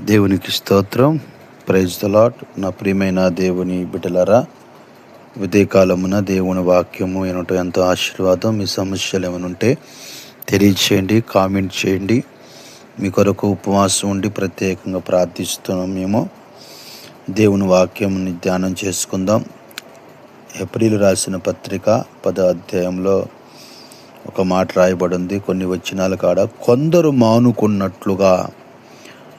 దేవునికి స్తోత్రం. Praise the నా ప్రియమైన దేవుని బిడ్డలారా కాలమున దేవుని వాక్యము ఏమిటో ఎంతో ఆశీర్వాదం. మీ సమస్యలు ఏమైనా ఉంటే తెలియచేయండి కామెంట్ చేయండి. మీ కొరకు ఉపవాసం ఉండి ప్రత్యేకంగా ప్రార్థిస్తున్నాం మేము. దేవుని వాక్యంని ధ్యానం చేసుకుందాం. ఏప్రిల్ రాసిన పత్రిక పద అధ్యాయంలో ఒక మాట రాయబడింది. కొన్ని వచ్చినాల కాడ కొందరు మానుకున్నట్లుగా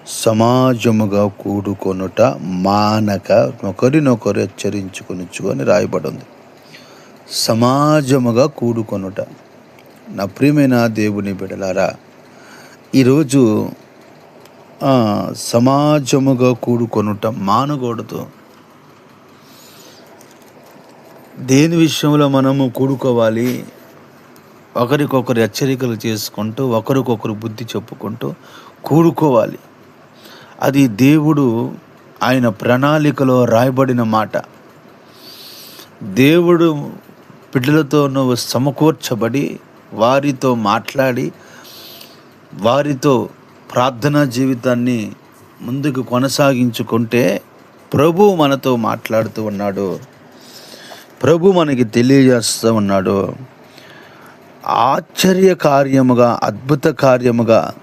సమాజముగా కూడుకొనుట మానక ఒకరినొకరు హెచ్చరించుకొనిచ్చుకొని రాయబడింది. సమాజముగా కూడుకొనుట. నా ప్రియమైన దేవుని బిడలారా ఈరోజు సమాజముగా కూడుకొనుట మానకూడదు. దేని విషయంలో మనము కూడుకోవాలి? ఒకరికొకరు హెచ్చరికలు చేసుకుంటూ ఒకరికొకరు బుద్ధి చెప్పుకుంటూ కూడుకోవాలి. అది దేవుడు ఆయన ప్రణాళికలో రాయబడిన మాట. దేవుడు బిడ్డలతో నువ్వు సమకూర్చబడి వారితో మాట్లాడి వారితో ప్రార్థనా జీవితాన్ని ముందుకు కొనసాగించుకుంటే ప్రభు మనతో మాట్లాడుతూ ఉన్నాడు. ప్రభు మనకి తెలియజేస్తూ ఉన్నాడు. ఆశ్చర్య కార్యముగా అద్భుత కార్యముగా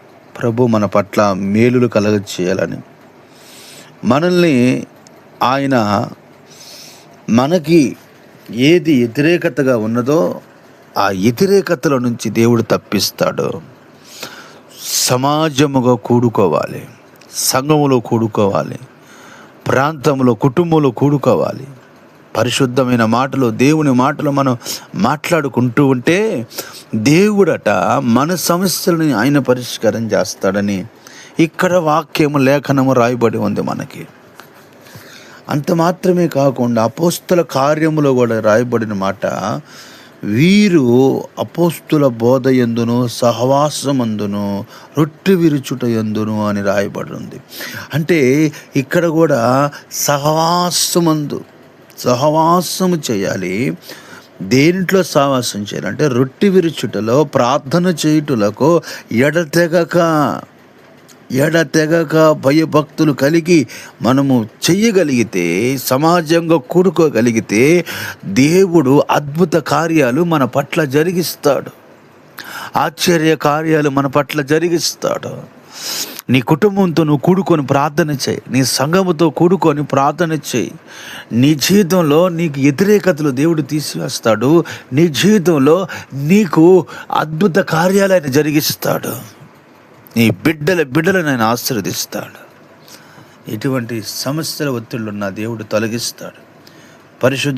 ప్రభు మన పట్ల మేలులు కలగ చేయాలని మనల్ని ఆయన మనకి ఏది వ్యతిరేకతగా ఉన్నదో ఆ వ్యతిరేకతల నుంచి దేవుడు తప్పిస్తాడు. సమాజముగా కూడుకోవాలి. సంఘములో కూడుకోవాలి. ప్రాంతంలో కుటుంబంలో కూడుకోవాలి. పరిశుద్ధమైన మాటలు దేవుని మాటలు మనం మాట్లాడుకుంటూ ఉంటే దేవుడట మన సమస్యలను ఆయన పరిష్కారం చేస్తాడని ఇక్కడ వాక్యము లేఖనము రాయబడి ఉంది మనకి. అంత మాత్రమే కాకుండా అపోస్తుల కార్యములో కూడా రాయబడిన మాట వీరు అపోస్తుల బోధ ఎందును సహవాసమందును రొట్టె విరుచుట ఎందును అని రాయబడి ఉంది. అంటే ఇక్కడ కూడా సహవాసమందు సహవాసము చేయాలి. దేంట్లో సహవాసం చేయాలంటే రొట్టి విరుచుటలో ప్రార్థన చేయుటలకు ఎడతెగక ఎడతెగక భయభక్తులు కలిగి మనము చెయ్యగలిగితే సమాజంగా కూడుకోగలిగితే దేవుడు అద్భుత కార్యాలు మన పట్ల జరిగిస్తాడు. ఆశ్చర్య కార్యాలు మన పట్ల జరిగిస్తాడు. నీ కుటుంబంతో నువ్వు కూడుకొని ప్రార్థన చేయి. నీ సంఘముతో కూడుకొని ప్రార్థన చేయి. నీ జీవితంలో నీకు వ్యతిరేకతలు దేవుడు తీసివేస్తాడు. నీ జీవితంలో నీకు అద్భుత కార్యాలయం జరిగిస్తాడు. నీ బిడ్డల బిడ్డలను ఆయన ఆశీర్వదిస్తాడు. ఎటువంటి సమస్యల ఒత్తిళ్ళు ఉన్న దేవుడు తొలగిస్తాడు. పరిశుద్ధ